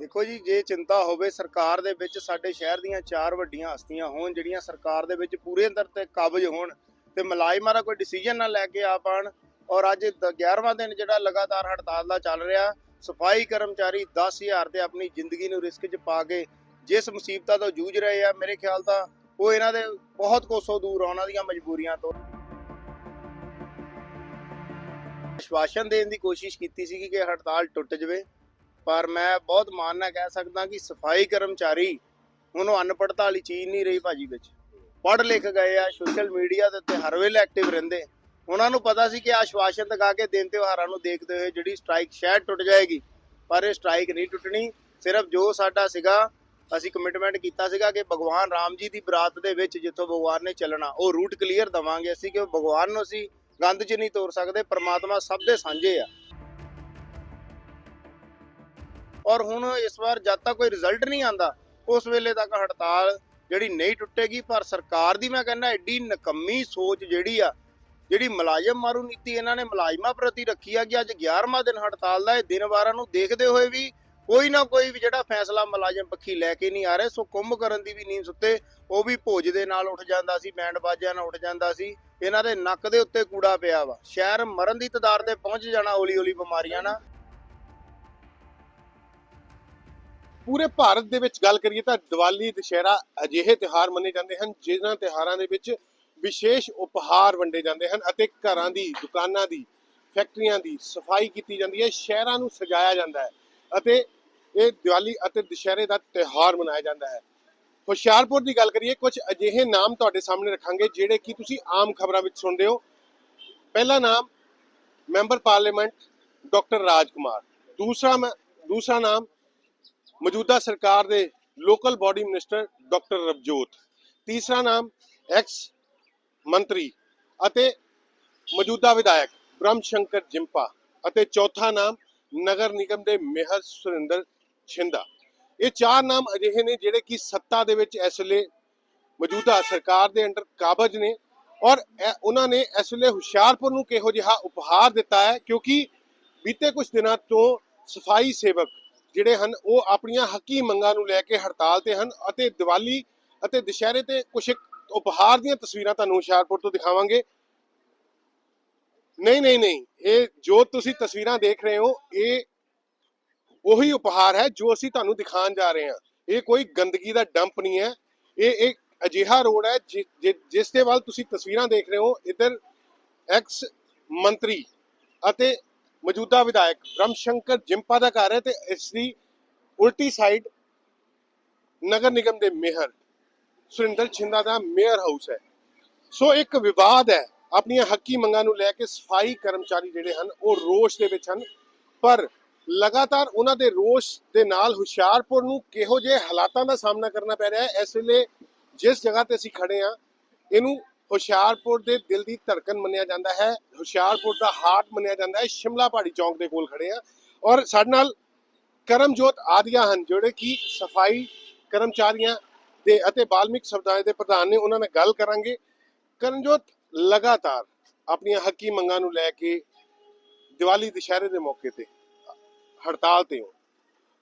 ਦੇਖੋ ਜੀ, ਜੇ ਚਿੰਤਾ ਹੋਵੇ, ਸਰਕਾਰ ਦੇ ਵਿੱਚ ਸਾਡੇ ਸ਼ਹਿਰ ਦੀਆਂ ਚਾਰ ਵੱਡੀਆਂ ਹਸਤੀਆਂ ਹੋਣ, ਜਿਹੜੀਆਂ ਸਰਕਾਰ ਦੇ ਵਿੱਚ ਪੂਰੇ ਅੰਦਰ ਤੇ ਕਾਬਜ ਹੋਣ ਤੇ ਮੁਲਾਜ਼ਮਾਂ ਦਾ ਕੋਈ ਡਿਸੀਜਨ ਨਾ ਲੈ ਕੇ ਆ ਪਾਣ ਔਰ ਅੱਜ ਦ- 11ਵਾਂ ਦਿਨ ਜਿਹੜਾ ਲਗਾਤਾਰ ਹੜਤਾਲ ਦਾ ਚੱਲ ਰਿਹਾ, ਸਫ਼ਾਈ ਕਰਮਚਾਰੀ 10000 ਤੇ ਆਪਣੀ ਜ਼ਿੰਦਗੀ ਨੂੰ ਰਿਸਕ 'ਚ ਪਾ ਕੇ ਜਿਸ ਮੁਸੀਬਤਾਂ ਤੋਂ ਜੂਝ ਰਹੇ ਆ, ਮੇਰੇ ਖਿਆਲ ਤਾਂ ਉਹ ਇਹਨਾਂ ਦੇ ਬਹੁਤ ਕੋਸੋਂ ਦੂਰ ਆ, ਉਹਨਾਂ ਦੀਆਂ ਮਜਬੂਰੀਆਂ ਤੋਂ। ਆਸ਼ਵਾਸਨ ਦੇਣ ਦੀ ਕੋਸ਼ਿਸ਼ ਕੀਤੀ ਸੀ ਕਿ ਹੜਤਾਲ ਟੁੱਟ ਜਵੇ। ਪਰ ਮੈਂ ਬਹੁਤ ਮਾਣ ਨਾਲ ਕਹਿ ਸਕਦਾ ਕਿ ਸਫ਼ਾਈ ਕਰਮਚਾਰੀ ਹੁਣ ਉਹ ਅਨਪੜ੍ਹਤਾ ਵਾਲੀ ਚੀਜ਼ ਨਹੀਂ ਰਹੀ ਭਾਜੀ ਵਿੱਚ। ਪੜ੍ਹ ਲਿਖ ਗਏ ਆ ਸੋਸ਼ਲ ਮੀਡੀਆ ਦੇ ਉੱਤੇ ਹਰ ਵੇਲੇ ਐਕਟਿਵ ਰਹਿੰਦੇ। ਉਹਨਾਂ ਨੂੰ ਪਤਾ ਸੀ ਕਿ ਆਸ਼ਵਾਸਨ ਦਿਖਾ ਕੇ ਦਿਨ ਤਿਉਹਾਰਾਂ ਨੂੰ ਦੇਖਦੇ ਹੋਏ ਜਿਹੜੀ ਸਟ੍ਰਾਈਕ ਸ਼ਾਇਦ ਟੁੱਟ ਜਾਏਗੀ, ਪਰ ਇਹ ਸਟ੍ਰਾਈਕ ਨਹੀਂ ਟੁੱਟਣੀ। ਸਿਰਫ ਜੋ ਸਾਡਾ ਸੀਗਾ, ਅਸੀਂ ਕਮਿਟਮੈਂਟ ਕੀਤਾ ਸੀਗਾ ਕਿ ਭਗਵਾਨ ਰਾਮ ਜੀ ਦੀ ਬਰਾਤ ਦੇ ਵਿੱਚ ਜਿੱਥੋਂ ਭਗਵਾਨ ਨੇ ਚੱਲਣਾ, ਉਹ ਰੂਟ ਕਲੀਅਰ ਦਵਾਂਗੇ ਅਸੀਂ ਕਿ ਭਗਵਾਨ ਨੂੰ ਅਸੀਂ ਗੰਦ 'ਚ ਨਹੀਂ ਤੋਰ ਸਕਦੇ, ਪਰਮਾਤਮਾ ਸਭ ਦੇ ਸਾਂਝੇ ਆ। ਔਰ ਹੁਣ ਇਸ ਵਾਰ ਜਦ ਤੱਕ ਕੋਈ ਰਿਜ਼ਲਟ ਨਹੀਂ ਆਂਦਾ, ਉਸ ਵੇਲੇ ਤੱਕ ਹੜਤਾਲ ਜਿਹੜੀ ਨਹੀਂ ਟੁੱਟੇਗੀ, ਪਰ ਸਰਕਾਰ ਦੀ ਮੈਂ ਕਹਿੰਦਾ ਐਡੀ ਨਕੰਮੀ ਸੋਚ ਜਿਹੜੀ ਆ, ਜਿਹੜੀ ਮੁਲਾਜ਼ਮ ਮਾਰੂ ਨੀਤੀ ਇਹਨਾਂ ਨੇ ਮੁਲਾਜ਼ਮਾਂ ਪ੍ਰਤੀ ਰੱਖੀ ਆ ਕਿ ਅੱਜ 11ਵਾਂ ਦਿਨ ਹੜਤਾਲ ਦਾ, ਇਹ ਦਿਨ ਵਾਰਾਂ ਨੂੰ ਦੇਖਦੇ ਹੋਏ ਵੀ ਕੋਈ ਨਾ ਕੋਈ ਵੀ ਜਿਹੜਾ ਫੈਸਲਾ ਮੁਲਾਜ਼ਮ ਪੱਖੀ ਲੈ ਕੇ ਨਹੀਂ ਆ ਰਹੇ, ਸੋ ਕੁੰਭ ਕਰਨ ਦੀ ਵੀ ਨੀਂਦ ਸੁੱਤੇ, ਉਹ ਵੀ ਭੋਜ ਦੇ ਨਾਲ ਉੱਠ ਜਾਂਦਾ ਸੀ, ਬੈਂਡ ਬਾਜਿਆਂ ਨਾਲ ਉੱਠ ਜਾਂਦਾ ਸੀ, ਇਹਨਾਂ ਦੇ ਨੱਕ ਦੇ ਉੱਤੇ ਕੂੜਾ ਪਿਆ ਵਾ, ਸ਼ਹਿਰ ਮਰਨ ਦੀ ਤਦਾਰ ਤੇ ਪਹੁੰਚ ਜਾਣਾ ਹੌਲੀ ਹੌਲੀ ਬਿਮਾਰੀਆਂ ਨਾਲ। ਪੂਰੇ ਭਾਰਤ ਦੇ ਵਿੱਚ ਗੱਲ ਕਰੀਏ ਤਾਂ ਦੀਵਾਲੀ ਦੁਸ਼ਹਿਰਾ ਅਜਿਹੇ ਤਿਉਹਾਰ ਮੰਨੇ ਜਾਂਦੇ ਹਨ, ਜਿਨ੍ਹਾਂ ਤਿਉਹਾਰਾਂ ਦੇ ਵਿੱਚ ਵਿਸ਼ੇਸ਼ ਉਪਹਾਰ ਵੰਡੇ ਜਾਂਦੇ ਹਨ ਅਤੇ ਘਰਾਂ ਦੀ, ਦੁਕਾਨਾਂ ਦੀ, ਫੈਕਟਰੀਆਂ ਦੀ ਸਫ਼ਾਈ ਕੀਤੀ ਜਾਂਦੀ ਹੈ, ਸ਼ਹਿਰਾਂ ਨੂੰ ਸਜਾਇਆ ਜਾਂਦਾ ਹੈ ਅਤੇ ਇਹ ਦੀਵਾਲੀ ਅਤੇ ਦੁਸ਼ਹਿਰੇ ਦਾ ਤਿਉਹਾਰ ਮਨਾਇਆ ਜਾਂਦਾ ਹੈ। ਹੁਸ਼ਿਆਰਪੁਰ ਦੀ ਗੱਲ ਕਰੀਏ, ਕੁਝ ਅਜਿਹੇ ਨਾਮ ਤੁਹਾਡੇ ਸਾਹਮਣੇ ਰੱਖਾਂਗੇ ਜਿਹੜੇ ਕਿ ਤੁਸੀਂ ਆਮ ਖਬਰਾਂ ਵਿੱਚ ਸੁਣਦੇ ਹੋ। ਪਹਿਲਾ ਨਾਮ member parliament doctor Raj Kumar ਦੂਸਰਾ ਮੈਂ- ਦੂਸਰਾ ਨਾਮ ਮੌਜੂਦਾ ਸਰਕਾਰ ਦੇ local body minister doctor Ravjot. ਤੀਸਰਾ ਨਾਮ ਐਕਸ ਮੰਤਰੀ ਅਤੇ ਮੌਜੂਦਾ ਵਿਧਾਇਕ ਬ੍ਰਹਮ ਸ਼ੰਕਰ ਜਿੰਪਾ ਅਤੇ ਚੌਥਾ ਨਾਮ ਨਗਰ ਨਿਗਮ ਦੇ ਮੇਅਰ ਸੁਰਿੰਦਰ ਛਿੰਦਾ। ਇਹ ਚਾਰ ਨਾਮ ਅਜਿਹੇ ਨੇ ਜਿਹੜੇ ਕਿ ਸੱਤਾ ਦੇ ਵਿੱਚ ਇਸ ਵੇਲੇ ਮੌਜੂਦਾ ਸਰਕਾਰ ਦੇ ਅੰਡਰ ਕਾਬਜ ਨੇ ਔਰ ਇਹ- ਉਹਨਾਂ ਨੇ ਇਸ ਵੇਲੇ ਹੁਸ਼ਿਆਰਪੁਰ ਨੂੰ ਕਿਹੋ ਜਿਹਾ ਉਪਹਾਰ ਦਿੱਤਾ ਹੈ ਕਿਉਂਕਿ ਬੀਤੇ ਕੁਝ ਦਿਨਾਂ ਤੋਂ ਸਫ਼ਾਈ ਸੇਵਕ ਜਿਹੜੇ ਹਨ, ਉਹ ਆਪਣੀਆਂ ਹੱਕੀ ਮੰਗਾਂ ਨੂੰ ਲੈ ਕੇ ਹੜਤਾਲ ਤੇ ਹਨ ਅਤੇ ਦੀਵਾਲੀ ਅਤੇ ਦੁਸ਼ਹਿਰੇ ਤੇ ਕੁਝ ਉਪਹਾਰ ਦੀਆਂ ਤਸਵੀਰਾਂ ਤੁਹਾਨੂੰ ਹੁਸ਼ਿਆਰਪੁਰ ਤੋਂ ਦਿਖਾਵਾਂਗੇ। ਨਹੀਂ ਨਹੀਂ ਨਹੀਂ, ਇਹ ਜੋ ਤੁਸੀਂ ਤਸਵੀਰਾਂ ਦੇਖ ਰਹੇ ਹੋ, ਇਹ ਉਹੀ ਉਪਹਾਰ ਹੈ ਜੋ ਅਸੀਂ ਤੁਹਾਨੂੰ ਦਿਖਾਉਣ ਜਾ ਰਹੇ ਹਾਂ। ਇਹ ਕੋਈ ਗੰਦਗੀ ਦਾ ਡੰਪ ਨਹੀਂ ਹੈ। ਇਹ ਇੱਕ ਅਜਿਹਾ ਰੋਡ ਹੈ ਜਿ- ਜਿ- ਜਿਸ ਦੇ ਵੱਲ ਤੁਸੀਂ ਤਸਵੀਰਾਂ ਦੇਖ ਰਹੇ ਹੋ। ਇਧਰ ਐਕਸ ਮੰਤਰੀ ਅਤੇ ਮੌਜੂਦਾ ਵਿਧਾਇਕ ਬ੍ਰਹਮ ਸ਼ੰਕਰ ਜਿੰਪਾ ਦਾ ਘਰ ਹੈ ਤੇ ਇਸ ਦੀ ਉਲਟੀ ਸਾਈਡ ਨਗਰ ਨਿਗਮ ਦੇ ਮੇਅਰ ਸੁਰਿੰਦਰ ਛਿੰਦਾ ਦਾ ਮੇਅਰ ਹਾਊਸ ਹੈ। ਸੋ ਇੱਕ ਵਿਵਾਦ ਹੈ, ਆਪਣੀਆਂ ਹੱਕੀ ਮੰਗਾਂ ਨੂੰ ਲੈ ਕੇ ਸਫ਼ਾਈ ਕਰਮਚਾਰੀ ਜਿਹੜੇ ਹਨ, ਉਹ ਰੋਸ਼ ਦੇ ਵਿੱਚ ਹਨ, ਪਰ ਲਗਾਤਾਰ ਉਹਨਾਂ ਦੇ ਰੋਸ਼ ਦੇ ਨਾਲ ਹੁਸ਼ਿਆਰਪੁਰ ਨੂੰ ਕਿਹੋ ਜਿਹੇ ਹਾਲਾਤਾਂ ਦਾ ਸਾਹਮਣਾ ਕਰਨਾ ਪੈ ਰਿਹਾ ਹੈ, ਇਸ ਵੇਲੇ ਜਿਸ ਜਗ੍ਹਾ ਤੇ ਅਸੀਂ ਖੜੇ ਹਾਂ, ਇਹਨੂੰ ਹੁਸ਼ਿਆਰਪੁਰ ਦੇ ਦਿਲ ਦੀ ਧੜਕਨ ਮੰਨਿਆ ਜਾਂਦਾ ਹੈ। ਹੁਸ਼ਿਆਰਪੁਰ ਦਾ ਹਾਰਟ ਮੰਨਿਆ ਜਾਂਦਾ ਹੈ। ਸ਼ਿਮਲਾ ਪਹਾੜੀ ਚੌਂਕ ਦੇ ਕੋਲ ਖੜੇ ਹਾਂ। ਔਰ ਸਾਡੇ ਨਾਲ ਕਰਮਜੋਤ ਆਦੀਆਂ ਹਨ, ਜਿਹੜੇ ਕਿ ਸਫ਼ਾਈ ਕਰਮਚਾਰੀਆਂ ਦੇ ਅਤੇ ਬਾਲਮਿਕ ਸਮੁਦਾਇ ਦੇ ਪ੍ਰਧਾਨ ਨੇ। ਉਹਨਾਂ ਨਾਲ ਗੱਲ ਕਰਾਂਗੇ। ਕਰਮਜੋਤ, ਲਗਾਤਾਰ ਆਪਣੀਆਂ ਹੱਕੀ ਮੰਗਾਂ ਨੂੰ ਲੈ ਕੇ ਦੀਵਾਲੀ ਦੁਸ਼ਹਿਰੇ ਦੇ ਮੌਕੇ ਤੇ ਹੜਤਾਲ ਤੇ ਹੋ।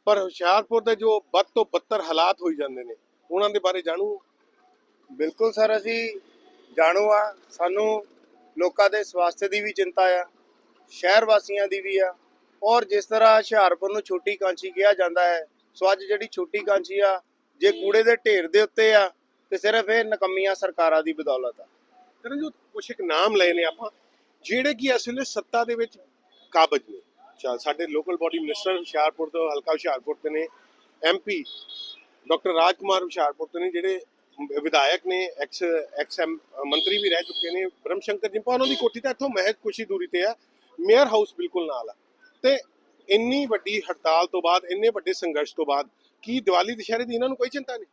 ਪਰ ਹੁਸ਼ਿਆਰਪੁਰ ਦੇ ਜੋ ਬਦ ਤੋਂ ਬੱਤਰ ਹਾਲਾਤ ਹੋਈ ਜਾਂਦੇ ਨੇ, ਉਹਨਾਂ ਦੇ ਬਾਰੇ ਜਾਣੂ ਬਿਲਕੁਲ ਸਰ, ਅਸੀਂ ਜਾਣੂ ਆ, ਸਾਨੂੰ ਲੋਕਾਂ ਦੇ ਸਵਾਸਥ ਦੀ ਵੀ ਚਿੰਤਾ ਆ, ਸ਼ਹਿਰ ਵਾਸੀਆਂ ਦੀ ਵੀ ਆ। ਔਰ ਜਿਸ ਤਰ੍ਹਾਂ ਹੁਸ਼ਿਆਰਪੁਰ ਨੂੰ ਛੋਟੀ ਕਾਂਚੀ ਕਿਹਾ ਜਾਂਦਾ ਹੈ, ਸੋ ਅੱਜ ਜਿਹੜੀ ਛੋਟੀ ਕਾਂਚੀ ਆ, ਜੇ ਕੂੜੇ ਦੇ ਢੇਰ ਦੇ ਉੱਤੇ ਆ, ਤੇ ਸਿਰਫ ਇਹ ਨਕਮੀਆਂ ਸਰਕਾਰਾਂ ਦੀ ਬਦੌਲਤ ਆ। ਕਰਮਜੋਤ ਕੁਛ ਇੱਕ ਨਾਮ ਲਏ ਨੇ ਆਪਾਂ, ਜਿਹੜੇ ਕਿ ਅਸਲ ਵਿੱਚ ਸੱਤਾ ਦੇ ਵਿੱਚ ਕਾਬਜ ਨੇ। ਚਾ ਸਾਡੇ ਲੋਕਲ ਬਾਡੀ ਮਿਨਿਸਟਰ ਹੁਸ਼ਿਆਰਪੁਰ ਤੋਂ, ਹਲਕਾ ਹੁਸ਼ਿਆਰਪੁਰ ਤੋਂ ਨੇ ਐਮਪੀ ਡਾਕਟਰ ਰਾਜਕੁਮਾਰ ਹੁਸ਼ਿਆਰਪੁਰ ਤੋਂ ਨੇ, ਜਿਹੜੇ ਵਿਧਾਇਕ ਨੇ ਐਕਸ ਐਕਸ ਮੰਤਰੀ ਵੀ ਰਹਿ ਚੁੱਕੇ ਨੇ ਬ੍ਰਹਮ ਸ਼ੰਕਰ ਜਿੰਪਾ ਉਹਨਾਂ ਦੀ ਕੋਠੀ ਤਾਂ ਇੱਥੋਂ ਮਹਿਜ ਕੁਛ ਹੀ ਦੂਰੀ ਤੇ ਆ, ਮੇਅਰ ਹਾਊਸ ਬਿਲਕੁਲ ਨਾਲ ਆ। ਤੇ ਇੰਨੀ ਵੱਡੀ ਹੜਤਾਲ ਤੋਂ ਬਾਅਦ, ਇੰਨੇ ਵੱਡੇ ਸੰਘਰਸ਼ ਤੋਂ ਬਾਅਦ, ਕੀ ਦੀਵਾਲੀ ਦੁਸ਼ਹਿਰੇ ਦੀ ਇਹਨਾਂ ਨੂੰ ਕੋਈ ਚਿੰਤਾ ਨਹੀਂ?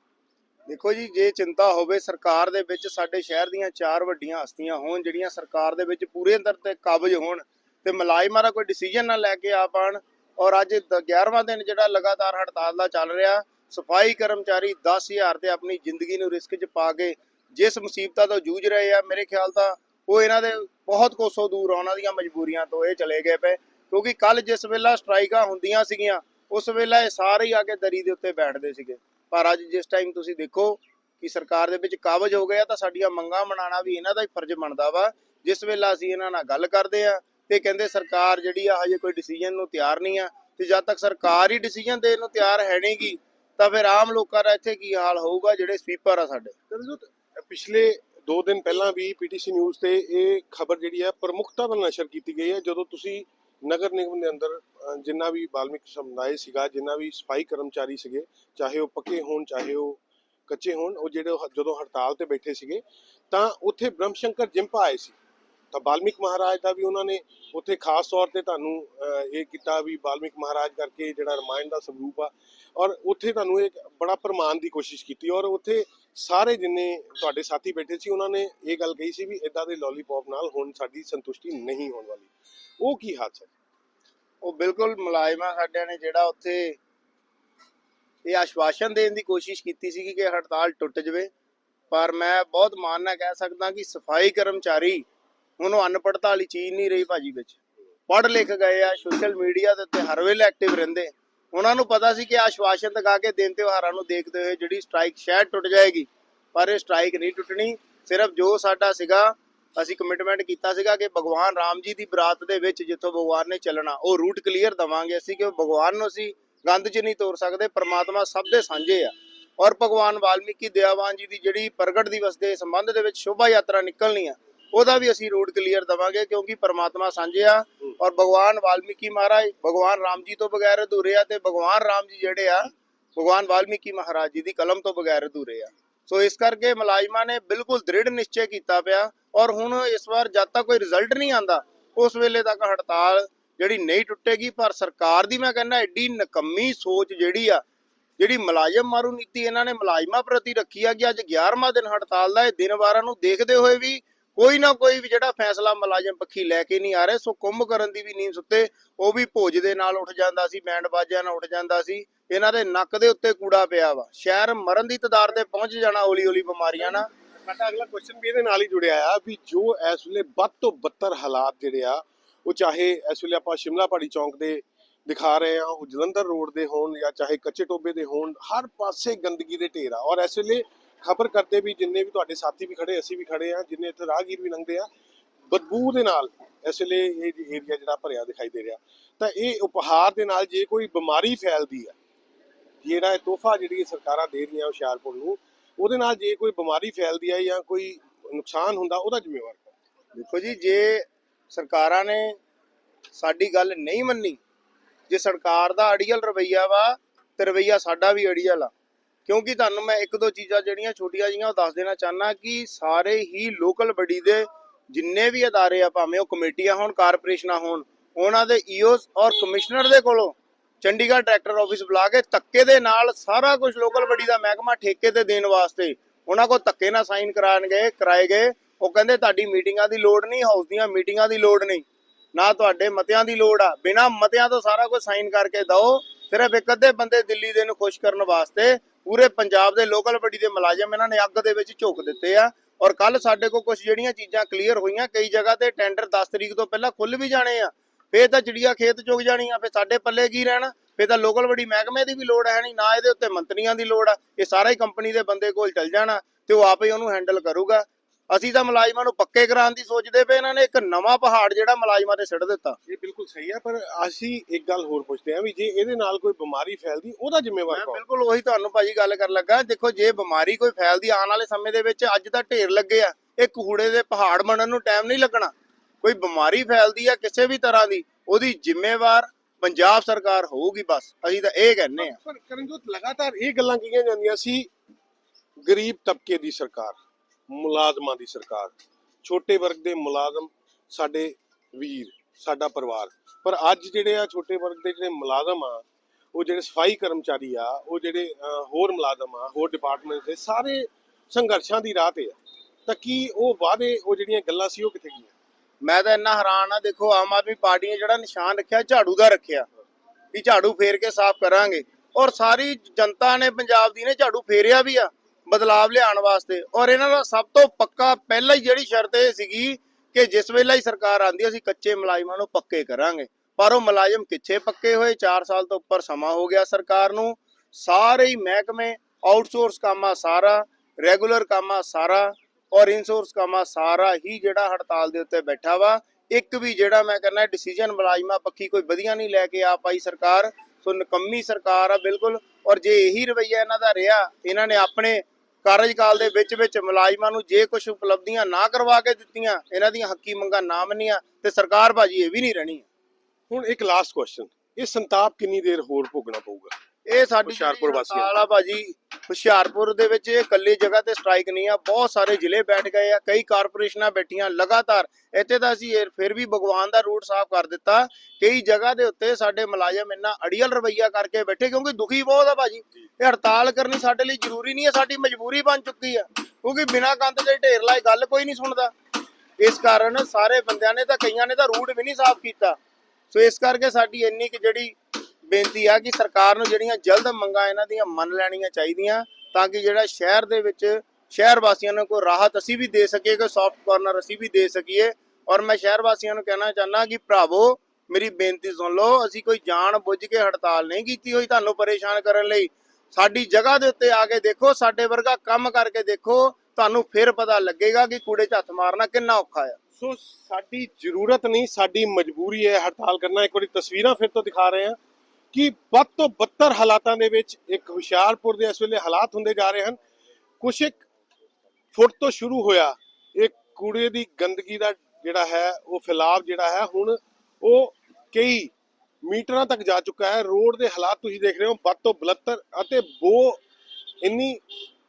ਦੇਖੋ ਜੀ, ਜੇ ਚਿੰਤਾ ਹੋਵੇ, ਸਰਕਾਰ ਦੇ ਵਿੱਚ ਸਾਡੇ ਸ਼ਹਿਰ ਦੀਆਂ ਚਾਰ ਵੱਡੀਆਂ ਹਸਤੀਆਂ ਹੋਣ, ਜਿਹੜੀਆਂ ਸਰਕਾਰ ਦੇ ਵਿੱਚ ਪੂਰੇ ਅੰਦਰ ਤੇ ਕਾਬਜ ਹੋਣ, ਤੇ ਮੁਲਾਜ਼ਮਾਂ ਦਾ ਕੋਈ ਡਿਸੀਜਨ ਨਾ ਲੈ ਕੇ ਆ ਪਾਣ, ਔਰ ਅੱਜ ਦ- 11ਵਾਂ ਦਿਨ ਜਿਹੜਾ ਲਗਾਤਾਰ ਹੜਤਾਲ ਦਾ ਚੱਲ ਰਿਹਾ ਸਫ਼ਾਈ ਕਰਮਚਾਰੀ 10000 ਤੇ ਆਪਣੀ ਜ਼ਿੰਦਗੀ ਨੂੰ ਰਿਸਕ 'ਚ ਪਾ ਕੇ ਜਿਸ ਮੁਸੀਬਤਾਂ ਤੋਂ ਜੂਝ ਰਹੇ ਆ, ਮੇਰੇ ਖਿਆਲ ਤਾਂ ਉਹ ਇਹਨਾਂ ਦੇ ਬਹੁਤ ਕੋਸੋਂ ਦੂਰ ਆ, ਉਹਨਾਂ ਦੀਆਂ ਮਜਬੂਰੀਆਂ ਤੋਂ ਇਹ ਚਲੇ ਗਏ ਪਏ। ਕਿਉਂਕਿ ਕੱਲ ਜਿਸ ਵੇਲਾ ਸਟ੍ਰਾਈਕਾਂ ਹੁੰਦੀਆਂ ਸੀਗੀਆਂ, ਉਸ ਵੇਲੇ ਇਹ ਸਾਰੇ ਹੀ ਆ ਕੇ ਦਰੀ ਦੇ ਉੱਤੇ ਬੈਠਦੇ ਸੀਗੇ। ਪਰ ਅੱਜ ਜਿਸ ਟਾਈਮ ਤੁਸੀਂ ਦੇਖੋ ਕਿ ਸਰਕਾਰ ਦੇ ਵਿੱਚ ਕਾਬਜ ਹੋ ਗਿਆ ਤਾਂ ਸਾਡੀਆਂ ਮੰਗਾਂ ਮਨਾਣਾ ਵੀ ਇਹਨਾਂ ਦਾ ਹੀ ਫਰਜ਼ ਬਣਦਾ ਵਾ। ਜਿਸ ਵੇਲਾ ਅਸੀਂ ਇਹਨਾਂ ਨਾਲ ਗੱਲ ਕਰਦੇ ਆ ਤੇ ਕਹਿੰਦੇ ਸਰਕਾਰ ਜਿਹੜੀ ਆ, ਹਜੇ ਕੋਈ ਡਿਸੀਜਨ ਨੂੰ ਤਿਆਰ ਨਹੀਂ ਆ, ਤੇ ਜਦ ਤੱਕ ਸਰਕਾਰ ਹੀ ਡਿਸੀਜਨ ਦੇਣ ਨੂੰ ਤਿਆਰ ਹੈ ਨਹੀਂਗੀ ਤਾਂ ਫਿਰ ਆਮ ਲੋਕਾਂ ਦਾ ਇੱਥੇ ਕੀ ਹਾਲ ਹੋਊਗਾ? ਜਿਹੜੇ ਸਵੀਪਰ ਆ ਸਾਡੇ। ਪਿਛਲੇ 2 ਦਿਨ ਪਹਿਲਾਂ ਵੀ ਪੀਟੀਸੀ ਨਿਊਜ਼ ਤੇ ਇਹ ਖਬਰ ਜਿਹੜੀ ਹੈ ਪ੍ਰਮੁਖਤਾ ਨਾਲ ਨਸ਼ਰ ਕੀਤੀ ਗਈ ਹੈ। ਜਦੋਂ ਤੁਸੀਂ ਨਗਰ ਨਿਗਮ ਦੇ ਅੰਦਰ ਜਿੰਨਾ ਵੀ ਬਾਲਮਿਕ ਸਮੁਦਾਇ ਸੀਗਾ, ਜਿੰਨਾ ਵੀ ਸਫ਼ਾਈ ਕਰਮਚਾਰੀ ਸੀਗੇ, ਚਾਹੇ ਉਹ ਪੱਕੇ ਹੋਣ, ਚਾਹੇ ਉਹ ਕੱਚੇ ਹੋਣ, ਉਹ ਜਿਹੜੇ ਜਦੋਂ ਹੜਤਾਲ ਤੇ ਬੈਠੇ ਸੀਗੇ, ਤਾਂ ਉੱਥੇ ਬ੍ਰਹਮ ਸ਼ੰਕਰ ਜਿੰਪਾ ਆਏ ਸੀ। ਤਾਂ ਬਾਲਮਿਕ ਮਹਾਰਾਜ ਦਾ ਵੀ ਉਹਨਾਂ ਨੇ ਉੱਥੇ ਖਾਸ ਤੌਰ ਤੇ ਤੁਹਾਨੂੰ ਇਹ ਕੀਤਾ ਵੀ ਬਾਲਮਿਕ ਮਹਾਰਾਜ ਕਰਕੇ ਜਿਹੜਾ ਰਮਾਇਣ ਦਾ ਸਰੂਪ ਆ। ਔਰ ਉੱਥੇ ਤੁਹਾਨੂੰ ਇੱਕ ਬੜਾ ਪ੍ਰਮਾਣ ਦੀ ਕੋਸ਼ਿਸ਼ ਕੀਤੀ। ਔਰ ਉੱਥੇ ਸਾਰੇ ਜਿੰਨੇ ਤੁਹਾਡੇ ਸਾਥੀ ਬੈਠੇ ਸੀ, ਉਹਨਾਂ ਨੇ ਇਹ ਗੱਲ ਕਹੀ ਸੀ ਵੀ ਇਦਾਂ ਦੇ ਲੋਲੀਪੌਪ ਨਾਲ ਹੁਣ ਸਾਡੀ ਸੰਤੁਸ਼ਟੀ ਨਹੀਂ ਹੋਣ ਵਾਲੀ। ਉਹ ਕੀ ਹਾਦਸਾ ਉਹ ਬਿਲਕੁਲ ਮੁਲਾਜ਼ਮਾਂ ਸਾਡਿਆਂ ਨੇ ਜਿਹੜਾ ਉੱਥੇ ਇਹ ਆਸ਼ਵਾਸਨ ਦੇਣ ਦੀ ਕੋਸ਼ਿਸ਼ ਕੀਤੀ ਸੀ ਕਿ ਹੜਤਾਲ ਟੁੱਟ ਜਵੇ। ਪਰ ਮੈਂ ਬਹੁਤ ਮਾਣ ਨਾਲ ਕਹਿ ਸਕਦਾ ਕਿ ਸਫ਼ਾਈ ਕਰਮਚਾਰੀ ਹੁਣ ਉਹ ਅਨਪੜਤਾ ਵਾਲੀ ਚੀਜ਼ ਨਹੀਂ ਰਹੀ ਭਾਜੀ ਵਿੱਚ। ਪੜ੍ਹ ਲਿਖ ਗਏ ਆ ਸੋਸ਼ਲ ਮੀਡੀਆ ਦੇ ਉੱਤੇ ਹਰ ਵੇਲੇ ਐਕਟਿਵ ਰਹਿੰਦੇ। ਉਹਨਾਂ ਨੂੰ ਪਤਾ ਸੀ ਕਿ ਆਸ਼ਵਾਸਨ ਦਿਖਾ ਕੇ ਦਿਨ ਤਿਉਹਾਰਾਂ ਨੂੰ ਦੇਖਦੇ ਹੋਏ ਜਿਹੜੀ ਸਟ੍ਰਾਈਕ ਸ਼ਾਇਦ ਟੁੱਟ ਜਾਏਗੀ, ਪਰ ਇਹ ਸਟ੍ਰਾਈਕ ਨਹੀਂ ਟੁੱਟਣੀ। ਸਿਰਫ ਜੋ ਸਾਡਾ ਸੀਗਾ, ਅਸੀਂ ਕਮਿਟਮੈਂਟ ਕੀਤਾ ਸੀਗਾ ਕਿ ਭਗਵਾਨ ਰਾਮ ਜੀ ਦੀ ਬਰਾਤ ਦੇ ਵਿੱਚ ਜਿੱਥੋਂ ਭਗਵਾਨ ਨੇ ਚੱਲਣਾ, ਉਹ ਰੂਟ ਕਲੀਅਰ ਦਵਾਂਗੇ ਅਸੀਂ ਕਿ ਭਗਵਾਨ ਨੂੰ ਅਸੀਂ ਗੰਦ 'ਚ ਨਹੀਂ ਤੋਰ ਸਕਦੇ, ਪ੍ਰਮਾਤਮਾ ਸਭ ਦੇ ਸਾਂਝੇ ਆ। ਔਰ ਭਗਵਾਨ ਵਾਲਮੀਕੀ ਦਿਆਵਾਨ ਜੀ ਦੀ ਜਿਹੜੀ ਪ੍ਰਗਟ ਦਿਵਸ ਦੇ ਸੰਬੰਧ ਦੇ ਵਿੱਚ ਸ਼ੋਭਾ ਯਾਤਰਾ ਨਿਕਲਣੀ ਆ ਉਹਦਾ ਵੀ ਅਸੀਂ ਰੂਟ ਕਲੀਅਰ ਦਵਾਂਗੇ ਕਿਉਂਕਿ ਪ੍ਰਮਾਤਮਾ ਸਾਂਝੇ ਆ ਔਰ ਭਗਵਾਨ ਵਾਲਮੀਕੀ ਮਹਾਰਾਜ, ਭਗਵਾਨ ਰਾਮ ਜੀ ਤੋਂ ਬਗੈਰ ਅਧੂਰੇ ਆ ਤੇ ਭਗਵਾਨ ਰਾਮ ਜੀ ਜਿਹੜੇ ਆ, ਭਗਵਾਨ ਵਾਲਮੀਕੀ ਮਹਾਰਾਜ ਜੀ ਦੀ ਕਲਮ ਤੋਂ ਬਗੈਰ ਅਧੂਰੇ ਆ। ਸੋ ਇਸ ਕਰਕੇ ਮੁਲਾਜ਼ਮਾਂ ਨੇ ਬਿਲਕੁਲ ਦ੍ਰਿੜ ਨਿਸ਼ਚੈ ਕੀਤਾ ਪਿਆ ਔਰ ਹੁਣ ਇਸ ਵਾਰ ਜਦ ਤੱਕ ਕੋਈ ਰਿਜ਼ਲਟ ਨਹੀਂ ਆਂਦਾ, ਉਸ ਵੇਲੇ ਤੱਕ ਹੜਤਾਲ ਜਿਹੜੀ ਨਹੀਂ ਟੁੱਟੇਗੀ, ਪਰ ਸਰਕਾਰ ਦੀ ਮੈਂ ਕਹਿੰਦਾ ਐਡੀ ਨਕੰਮੀ ਸੋਚ ਜਿਹੜੀ ਆ, ਜਿਹੜੀ ਮੁਲਾਜ਼ਮ ਮਾਰੂ ਨੀਤੀ ਇਹਨਾਂ ਨੇ ਮੁਲਾਜ਼ਮਾਂ ਪ੍ਰਤੀ ਰੱਖੀ ਆ ਕਿ ਅੱਜ 11ਵਾਂ ਦਿਨ ਹੜਤਾਲ ਦਾ ਇਹ ਦਿਨ ਵਾਰਾਂ ਨੂੰ ਦੇਖਦੇ ਹੋਏ ਵੀ ਕੋਈ ਨਾ ਕੋਈ ਵੀ ਜਿਹੜਾ ਫੈਸਲਾ ਮੁਲਾਜ਼ਮ ਪੱਖੀ ਲੈ ਕੇ ਨਹੀਂ ਆ ਰਹੇ, ਸੋ ਕੁੰਭ ਕਰਨ ਦੀ ਵੀ ਨੀਂਦ ਸੁੱਤੇ, ਉਹ ਵੀ ਭੋਜ ਦੇ ਨਾਲ ਉੱਠ ਜਾਂਦਾ ਸੀ, ਬੈਂਡ ਬਾਜਿਆਂ ਨਾਲ ਉੱਠ ਜਾਂਦਾ ਸੀ, ਇਹਨਾਂ ਦੇ ਨੱਕ ਦੇ ਉੱਤੇ ਕੂੜਾ ਪਿਆ ਵਾ। ਸ਼ਹਿਰ ਮਰਨ ਦੀ ਤਦਾਰ ਤੇ ਪਹੁੰਚ ਜਾਣਾ ਹੌਲੀ ਹੌਲੀ ਬਿਮਾਰੀਆਂ ਨਾਲ। ਸਾਡਾ ਅਗਲਾ ਕੁਐਸਚਨ ਵੀ ਇਹਦੇ ਨਾਲ ਹੀ ਜੁੜਿਆ ਆ ਵੀ ਜੋ ਇਸ ਵੇਲੇ ਵੱਧ ਤੋਂ ਬੱਤਰ ਹਾਲਾਤ ਜਿਹੜੇ ਆ, ਉਹ ਚਾਹੇ ਇਸ ਵੇਲੇ ਆਪਾਂ ਸ਼ਿਮਲਾ ਪਹਾੜੀ ਚੌਂਕ ਦੇ ਦਿਖਾ ਰਹੇ ਆ, ਉਹ ਜਲੰਧਰ ਰੋਡ ਦੇ ਹੋਣ ਜਾਂ ਚਾਹੇ ਕੱਚੇ ਟੋਬੇ ਦੇ ਹੋਣ, ਹਰ ਪਾਸੇ ਗੰਦਗੀ ਦੇ ਢੇਰ ਆ। ਔਰ ਇਸ ਵੇਲੇ ਖਬਰ ਕਰਦੇ ਵੀ ਜਿੰਨੇ ਵੀ ਤੁਹਾਡੇ ਸਾਥੀ ਵੀ ਖੜੇ, ਅਸੀਂ ਵੀ ਖੜੇ ਆ ਜਿੰਨੇ ਇੱਥੇ ਰਾਹਗੀਰ ਵੀ ਲੰਘਦੇ ਆ, ਬਦਬੂ ਦੇ ਨਾਲ ਇਸ ਲਈ ਇਹ ਏਰੀਆ ਜਿਹੜਾ ਭਰਿਆ ਦਿਖਾਈ ਦੇ ਰਿਹਾ। ਤਾਂ ਇਹ ਉਪਹਾਰ ਦੇ ਨਾਲ ਜੇ ਕੋਈ ਬਿਮਾਰੀ ਫੈਲਦੀ ਆ, ਜਿਹੜਾ ਇਹ ਤੋਹਫਾ ਜਿਹੜੀ ਸਰਕਾਰਾਂ ਦੇ ਰਹੀਆਂ ਹੁਸ਼ਿਆਰਪੁਰ ਨੂੰ, ਉਹਦੇ ਨਾਲ ਜੇ ਕੋਈ ਬਿਮਾਰੀ ਫੈਲਦੀ ਹੈ ਜਾਂ ਕੋਈ ਨੁਕਸਾਨ ਹੁੰਦਾ, ਉਹਦਾ ਜ਼ਿੰਮੇਵਾਰ ਦੇਖੋ ਜੀ, ਜੇ ਸਰਕਾਰਾਂ ਨੇ ਸਾਡੀ ਗੱਲ ਨਹੀਂ ਮੰਨੀ, ਜੇ ਸਰਕਾਰ ਦਾ ਅੜੀਅਲ ਰਵਈਆ ਵਾ, ਤੇ ਰਵਈਆ ਸਾਡਾ ਵੀ ਅੜੀਅਲ ਆ। ਕਿਉਂਕਿ ਤੁਹਾਨੂੰ ਮੈਂ ਇੱਕ ਦੋ ਚੀਜ਼ਾਂ ਜਿਹੜੀਆਂ ਛੋਟੀਆਂ ਜੀਆਂ ਉਹ ਦੱਸ ਦੇਣਾ ਚਾਹਨਾ ਕਿ ਸਾਰੇ ਹੀ ਲੋਕਲ ਬੜੀ ਦੇ ਜਿੰਨੇ ਵੀ ਅਦਾਰੇ ਆ ਭਾਵੇਂ ਉਹ ਕਮੇਟੀਆਂ ਹੋਣ, ਕਾਰਪੋਰੇਸ਼ਨਾਂ ਹੋਣ, ਉਹਨਾਂ ਦੇ ਈਓਸ ਔਰ ਕਮਿਸ਼ਨਰ ਦੇ ਕੋਲੋਂ ਚੰਡੀਗੜ੍ਹ ਟਰੈਕਟਰ ਆਫਿਸ ਬੁਲਾ ਕੇ ਧੱਕੇ ਦੇ ਨਾਲ ਸਾਰਾ ਕੁਝ ਲੋਕਲ ਬੜੀ ਦਾ ਮਹਿਕਮਾ ਠੇਕੇ ਤੇ ਦੇਣ ਵਾਸਤੇ ਉਹਨਾਂ ਕੋਲ ਧੱਕੇ ਨਾਲ ਸਾਈਨ ਕਰਾਣ ਗਏ ਕਰਾਏ ਗਏ। ਉਹ ਕਹਿੰਦੇ ਤੁਹਾਡੀ ਮੀਟਿੰਗਾਂ ਦੀ ਲੋੜ ਨਹੀਂ ਹਾਊਸ ਦੀਆਂ ਮੀਟਿੰਗਾਂ ਦੀ ਲੋੜ ਨਹੀਂ। ਨਾ ਤੁਹਾਡੇ ਮਤਿਆਂ ਦੀ ਲੋੜ ਆ। ਬਿਨਾਂ ਮਤਿਆਂ ਤੋਂ ਸਾਰਾ ਕੁਝ ਸਾਈਨ ਕਰਕੇ ਦਿਓ, ਸਿਰਫ ਇੱਕ ਅੱਧੇ ਬੰਦੇ ਦਿੱਲੀ ਦੇ ਨੂੰ ਖੁਸ਼ ਕਰਨ ਵਾਸਤੇ ਪੂਰੇ ਪੰਜਾਬ ਦੇ ਲੋਕਲ ਬੜੀ ਦੇ ਮੁਲਾਜ਼ਮ ਇਹਨਾਂ ਨੇ ਅੱਗ ਦੇ ਵਿੱਚ ਝੋਕ ਦਿੱਤੇ ਆ। ਔਰ ਕੱਲ ਸਾਡੇ ਕੋਲ ਕੁਝ ਜਿਹੜੀਆਂ ਚੀਜ਼ਾਂ ਕਲੀਅਰ ਹੋਈਆਂ, ਕਈ ਜਗ੍ਹਾ ਤੇ ਟੈਂਡਰ 10 ਤਰੀਕ ਤੋਂ ਪਹਿਲਾਂ ਖੁੱਲ ਵੀ ਜਾਣੇ ਆ। ਫੇਰ ਤਾਂ ਚਿੜੀਆ ਖੇਤ ਚੁਗ ਆ ਫੇਰ ਸਾਡੇ ਪੱਲੇ ਕੀ ਰਹਿਣਾ? ਫੇਰ ਤਾਂ ਲੋਕਲ ਬੜੀ ਮਹਿਕਮੇ ਦੀ ਵੀ ਲੋੜ ਹੈ ਨਹੀਂ, ਨਾ ਇਹਦੇ ਉੱਤੇ ਮੰਤਰੀਆਂ ਦੀ ਲੋੜ ਆ। ਇਹ ਸਾਰਾ ਹੀ ਕੰਪਨੀ ਦੇ ਬੰਦੇ ਕੋਲ ਚੱਲ ਜਾਣਾ ਤੇ ਉਹ ਆਪੇ ਉਹਨੂੰ ਹੈਂਡਲ ਕਰੂਗਾ। ਅਸੀਂ ਤਾਂ ਮੁਲਾਜ਼ਮਾਂ ਨੂੰ ਪੱਕੇ ਕਰਾਉਣ ਦੀ ਸੋਚਦੇ ਪਏ ਇਹਨਾਂ ਨੇ ਇੱਕ ਨਵਾਂ ਪਹਾੜ ਜਿਹੜਾ ਮੁਲਾਜ਼ਮਾਂ ਤੇ ਸਿੱਟ ਦਿੱਤਾ। ਇਹ ਬਿਲਕੁਲ ਸਹੀ ਹੈ ਪਰ ਅਸੀਂ ਇੱਕ ਗੱਲ ਹੋਰ ਪੁੱਛਦੇ ਹਾਂ ਵੀ ਜੇ ਇਹਦੇ ਨਾਲ ਕੋਈ ਬਿਮਾਰੀ ਫੈਲਦੀ ਉਹਦਾ ਜ਼ਿੰਮੇਵਾਰ ਕੌਣ? ਬਿਲਕੁਲ ਉਹੀ ਤੁਹਾਨੂੰ ਭਾਜੀ ਗੱਲ ਕਰਨ ਲੱਗਾ ਦੇਖੋ ਜੇ ਬਿਮਾਰੀ ਕੋਈ ਫੈਲਦੀ ਆਉਣ ਵਾਲੇ ਸਮੇਂ ਦੇ ਵਿੱਚ ਅੱਜ ਤਾਂ ਢੇਰ ਲੱਗੇ ਆ ਇਹ ਕੂੜੇ ਦੇ ਪਹਾੜ ਬਣਨ ਨੂੰ ਟਾਈਮ ਨਹੀਂ ਲੱਗਣਾ। ਕੋਈ ਬਿਮਾਰੀ ਫੈਲਦੀ ਆ ਕਿਸੇ ਵੀ ਤਰ੍ਹਾਂ ਦੀ ਉਹਦੀ ਜ਼ਿੰਮੇਵਾਰ ਪੰਜਾਬ ਸਰਕਾਰ ਹੋਊਗੀ ਬਸ ਅਸੀਂ ਤਾਂ ਇਹ ਕਹਿੰਨੇ ਆ ਪਰ ਕਰਨਜੋਤ ਲਗਾਤਾਰ ਇਹ ਗੱਲਾਂ ਕਹੀਆਂ ਜਾਂਦੀਆਂ ਸੀ ਗਰੀਬ ਤਬਕੇ ਦੀ ਸਰਕਾਰ। ਮੁਲਾਜ਼ਮਾਂ ਦੀ ਸਰਕਾਰ। ਛੋਟੇ ਵਰਗ ਦੇ ਮੁਲਾਜ਼ਮ ਸਾਡੇ ਵੀਰ, ਸਾਡਾ ਪਰਿਵਾਰ। ਪਰ ਅੱਜ ਜਿਹੜੇ ਆ ਛੋਟੇ ਵਰਗ ਦੇ ਜਿਹੜੇ ਮੁਲਾਜ਼ਮ ਆ, ਉਹ ਜਿਹੜੇ ਸਫ਼ਾਈ ਕਰਮਚਾਰੀ ਆ, ਉਹ ਜਿਹੜੇ ਹੋਰ ਮੁਲਾਜ਼ਮ ਆ, ਹੋਰ ਡਿਪਾਰਟਮੈਂਟ ਦੇ ਸਾਰੇ ਸੰਘਰਸ਼ਾਂ ਦੀ ਰਾਹ ਤੇ ਆ। ਤਾਂ ਕੀ ਉਹ ਵਾਅਦੇ, ਉਹ ਜਿਹੜੀਆਂ ਗੱਲਾਂ ਸੀ ਉਹ ਕਿੱਥੇ ਗਈਆਂ? ਮੈਂ ਤਾਂ ਇੰਨਾ ਹੈਰਾਨ ਆ, ਦੇਖੋ, ਆਮ ਆਦਮੀ ਪਾਰਟੀ ਨੇ ਜਿਹੜਾ ਨਿਸ਼ਾਨ ਰੱਖਿਆ, ਝਾੜੂ ਦਾ ਰੱਖਿਆ ਵੀ ਝਾੜੂ ਫੇਰ ਕੇ ਸਾਫ਼ ਕਰਾਂਗੇ। ਔਰ ਸਾਰੀ ਜਨਤਾ ਨੇ, ਪੰਜਾਬ ਦੀ ਨੇ ਝਾੜੂ ਫੇਰਿਆ ਵੀ ਆ। ਬਦਲਾਵ ਲਿਆਉਣ ਵਾਸਤੇ। ਔਰ ਇਹਨਾਂ ਦਾ ਸਭ ਤੋਂ ਪੱਕਾ ਪਹਿਲਾਂ ਹੀ ਜਿਹੜੀ ਸ਼ਰਤ ਇਹ ਸੀਗੀ ਕਿ ਜਿਸ ਵੇਲੇ ਹੀ ਸਰਕਾਰ ਆਂਦੀ ਅਸੀਂ ਕੱਚੇ ਮੁਲਾਜ਼ਮਾਂ ਨੂੰ ਪੱਕੇ ਕਰਾਂਗੇ। ਪਰ ਉਹ ਮੁਲਾਜ਼ਮ ਕਿੱਥੇ ਪੱਕੇ ਹੋਏ? 4 ਸਾਲ ਤੋਂ ਉੱਪਰ ਸਮਾਂ ਹੋ ਗਿਆ ਸਰਕਾਰ ਨੂੰ। ਸਾਰੇ ਹੀ ਮਹਿਕਮੇ ਆਊਟਸੋਰਸ ਕੰਮ ਸਾਰਾ ਰੈਗੂਲਰ ਕੰਮ ਸਾਰਾ, ਔਰ ਇਨਸੋਰਸ ਕੰਮ ਸਾਰਾ ਹੀ ਜਿਹੜਾ ਹੜਤਾਲ ਦੇ ਉੱਤੇ ਬੈਠਾ ਵਾ, ਇੱਕ ਵੀ ਜਿਹੜਾ ਮੈਂ ਕਹਿੰਦਾ ਡਿਸੀਜਨ ਮੁਲਾਜ਼ਮਾਂ ਪੱਖੀ ਕੋਈ ਵਧੀਆ ਨਹੀਂ ਲੈ ਕੇ ਆ ਪਾਈ ਸਰਕਾਰ। ਸੋ ਨਕੰਮੀ ਸਰਕਾਰ ਆ ਬਿਲਕੁਲ। ਔਰ ਜੇ ਇਹੀ ਰਵਈਆ ਇਹਨਾਂ ਦਾ ਰਿਹਾ, ਇਹਨਾਂ ਨੇ ਆਪਣੇ ਕਾਰਜਕਾਲ ਦੇ ਵਿੱਚ ਵਿੱਚ ਮੁਲਾਜ਼ਮਾਂ ਨੂੰ ਜੇ ਕੁਝ ਉਪਲਬਧੀਆਂ ਨਾ ਕਰਵਾ ਕੇ ਦਿੱਤੀਆਂ, ਇਹਨਾਂ ਦੀਆਂ ਹੱਕੀ ਮੰਗਾਂ ਨਾ ਮੰਨੀਆਂ ਤੇ ਸਰਕਾਰ ਭਾਜੀ ਇਹ ਵੀ ਨਹੀਂ ਰਹਿਣੀ। ਹੁਣ ਇੱਕ ਲਾਸਟ ਕੁਐਸਚਨ ਇਹ ਸੰਤਾਪ ਕਿੰਨੀ ਦੇਰ ਹੋਰ ਭੋਗਣਾ ਪਊਗਾ? ਇਹ ਸਾਡੀ ਹੁਸ਼ਿਆਰਪੁਰ ਵਾਸੀਆਂ ਆ ਭਾਜੀ ਹੁਸ਼ਿਆਰਪੁਰ ਦੇ ਵਿੱਚ ਇਹ ਇਕੱਲੀ ਜਗ੍ਹਾ ਤੇ ਸਟ੍ਰਾਈਕ ਨਹੀਂ ਆ ਬਹੁਤ ਸਾਰੇ ਜ਼ਿਲ੍ਹੇ ਬੈਠ ਗਏ ਆ ਕਈ ਕਾਰਪੋਰੇਸ਼ਨਾਂ ਬੈਠੀਆਂ ਲਗਾਤਾਰ। ਇੱਥੇ ਤਾਂ ਅਸੀਂ ਇਹ ਫਿਰ ਵੀ ਭਗਵਾਨ ਦਾ ਰੂਟ ਸਾਫ਼ ਕਰ ਦਿੱਤਾ ਕਈ ਜਗ੍ਹਾ ਦੇ ਉੱਤੇ ਸਾਡੇ ਮੁਲਾਜ਼ਮ ਇੰਨਾ ਅੜੀਅਲ ਰਵਈਆ ਕਰਕੇ ਬੈਠੇ ਕਿਉਂਕਿ ਦੁਖੀ ਬਹੁਤ ਆ ਭਾਜੀ। ਇਹ ਹੜਤਾਲ ਕਰਨੀ ਸਾਡੇ ਲਈ ਜ਼ਰੂਰੀ ਨਹੀਂ ਹੈ ਸਾਡੀ ਮਜਬੂਰੀ ਬਣ ਚੁੱਕੀ ਆ ਕਿਉਂਕਿ ਬਿਨਾਂ ਕੰਧ ਦੇ ਢੇਰ ਲਾਏ ਗੱਲ ਕੋਈ ਨਹੀਂ ਸੁਣਦਾ। ਇਸ ਕਾਰਨ ਸਾਰੇ ਬੰਦਿਆਂ ਨੇ ਤਾਂ ਕਈਆਂ ਨੇ ਤਾਂ ਰੂਟ ਵੀ ਨਹੀਂ ਸਾਫ਼ ਕੀਤਾ। ਸੋ ਇਸ ਕਰਕੇ ਸਾਡੀ ਇੰਨੀ ਕਿ ਜਿਹੜੀ ਬੇਨਤੀ ਆ ਕਿ ਸਰਕਾਰ ਨੂੰ ਜਿਹੜੀਆਂ ਜਲਦ ਮੰਗਾਂ ਇਹਨਾਂ ਦੀਆਂ ਮੰਨ ਲੈਣੀਆਂ ਚਾਹੀਦੀਆਂ ਤਾਂ ਕਿ ਜਿਹੜਾ ਸ਼ਹਿਰ ਦੇ ਵਿੱਚ ਸ਼ਹਿਰ ਵਾਸੀਆਂ ਨੂੰ ਕੋਈ ਰਾਹਤ ਅਸੀਂ ਵੀ ਦੇ ਸਕੀਏ, ਕੋਈ ਸੌਫਟ ਕਾਰਨਰ ਅਸੀਂ ਵੀ ਦੇ ਸਕੀਏ। ਔਰ ਮੈਂ ਸ਼ਹਿਰ ਵਾਸੀਆਂ ਨੂੰ ਕਹਿਣਾ ਚਾਹੁੰਦਾ ਕਿ ਭਰਾਵੋ, ਮੇਰੀ ਬੇਨਤੀ ਸੁਣ ਲਓ, ਅਸੀਂ ਕੋਈ ਜਾਣ ਬੁੱਝ ਕੇ ਹੜਤਾਲ ਨਹੀਂ ਕੀਤੀ ਹੋਈ ਤੁਹਾਨੂੰ ਪਰੇਸ਼ਾਨ ਕਰਨ ਲਈ। ਸਾਡੀ ਜਗ੍ਹਾ ਦੇ ਉੱਤੇ ਆ ਕੇ ਦੇਖੋ, ਸਾਡੇ ਵਰਗਾ ਕੰਮ ਕਰਕੇ ਦੇਖੋ, ਤੁਹਾਨੂੰ ਫਿਰ ਪਤਾ ਲੱਗੇਗਾ ਕਿ ਕੂੜੇ 'ਚ ਹੱਥ ਮਾਰਨਾ ਕਿੰਨਾ ਔਖਾ ਆ। ਸੋ ਸਾਡੀ ਜ਼ਰੂਰਤ ਨਹੀਂ, ਸਾਡੀ ਮਜਬੂਰੀ ਹੈ ਹੜਤਾਲ ਕਰਨਾ। ਇੱਕ ਵਾਰੀ ਤਸਵੀਰਾਂ ਫਿਰ ਤੋਂ ਦਿਖਾ ਰਹੇ ਹਾਂ। ਕਿ ਵੱਧ ਤੋਂ ਬੱਤਰ ਹਾਲਾਤਾਂ ਦੇ ਵਿੱਚ ਇੱਕ ਹੁਸ਼ਿਆਰਪੁਰ ਦੇ ਇਸ ਵੇਲੇ ਹਾਲਾਤ ਹੁੰਦੇ ਜਾ ਰਹੇ ਹਨ। ਕੁਛ ਇੱਕ ਫੁੱਟ ਤੋਂ ਸ਼ੁਰੂ ਹੋਇਆ ਇਹ ਕੂੜੇ ਦੀ ਗੰਦਗੀ ਦਾ ਜਿਹੜਾ ਹੈ, ਉਹ ਫੈਲਾਵ ਜਿਹੜਾ ਹੈ, ਹੁਣ ਉਹ ਕਈ ਮੀਟਰਾਂ ਤੱਕ ਜਾ ਚੁੱਕਾ ਹੈ। ਰੋਡ ਦੇ ਹਾਲਾਤ ਤੁਸੀਂ ਦੇਖ ਰਹੇ ਹੋ, ਵੱਧ ਤੋਂ ਬਲੱਤਰ ਅਤੇ ਬੋ ਇੰਨੀ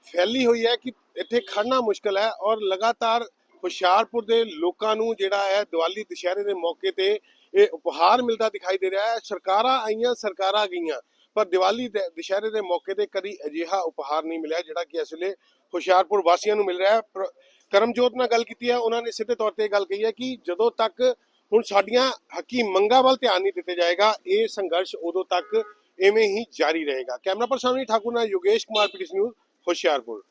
ਫੈਲੀ ਹੋਈ ਹੈ ਕਿ ਇੱਥੇ ਖੜਨਾ ਮੁਸ਼ਕਲ ਹੈ ਔਰ ਲਗਾਤਾਰ ਹੁਸ਼ਿਆਰਪੁਰ ਦੇ ਲੋਕਾਂ ਨੂੰ ਜਿਹੜਾ ਹੈ, ਦੀਵਾਲੀ ਦੁਸ਼ਹਿਰੇ ਦੇ ਮੌਕੇ ਤੇ ਇਹ ਉਪਹਾਰ ਮਿਲਦਾ ਦਿਖਾਈ ਦੇ ਰਿਹਾ ਹੈ। ਸਰਕਾਰਾਂ ਆਈਆਂ, ਸਰਕਾਰਾਂ ਗਈਆਂ। ਪਰ ਦੀਵਾਲੀ ਦੇ, ਦੁਸ਼ਹਿਰੇ ਦੇ ਮੌਕੇ ਤੇ ਕਦੀ ਅਜਿਹਾ ਉਪਹਾਰ ਨਹੀਂ ਮਿਲਿਆ ਜਿਹੜਾ ਕਿ ਇਸ ਵੇਲੇ ਹੁਸ਼ਿਆਰਪੁਰ ਵਾਸੀਆਂ ਨੂੰ ਮਿਲ ਰਿਹਾ ਹੈ। ਕਰਮਜੋਤ ਨਾਲ ਗੱਲ ਕੀਤੀ ਹੈ। ਉਹਨਾਂ ਨੇ ਸਿੱਧੇ ਤੌਰ ਤੇ ਇਹ ਗੱਲ ਕਹੀ ਹੈ ਕਿ ਜਦੋਂ ਤੱਕ ਹੁਣ ਸਾਡੀਆਂ ਹੱਕੀ ਮੰਗਾਂ ਵੱਲ ਧਿਆਨ ਨਹੀਂ ਦਿੱਤੇ ਜਾਏਗਾ, ਇਹ ਸੰਘਰਸ਼ ਉਦੋਂ ਤੱਕ ਐਵੇਂ ਹੀ ਜਾਰੀ ਰਹੇਗਾ। ਕੈਮਰਾ ਪਰਸਨ ਠਾਕੁਰ ਨਾਲ ਯੋਗੇਸ਼ ਕੁਮਾਰ, ਪੀਟੀਸੀ ਨਿਊਜ਼, ਹੁਸ਼ਿਆਰਪੁਰ।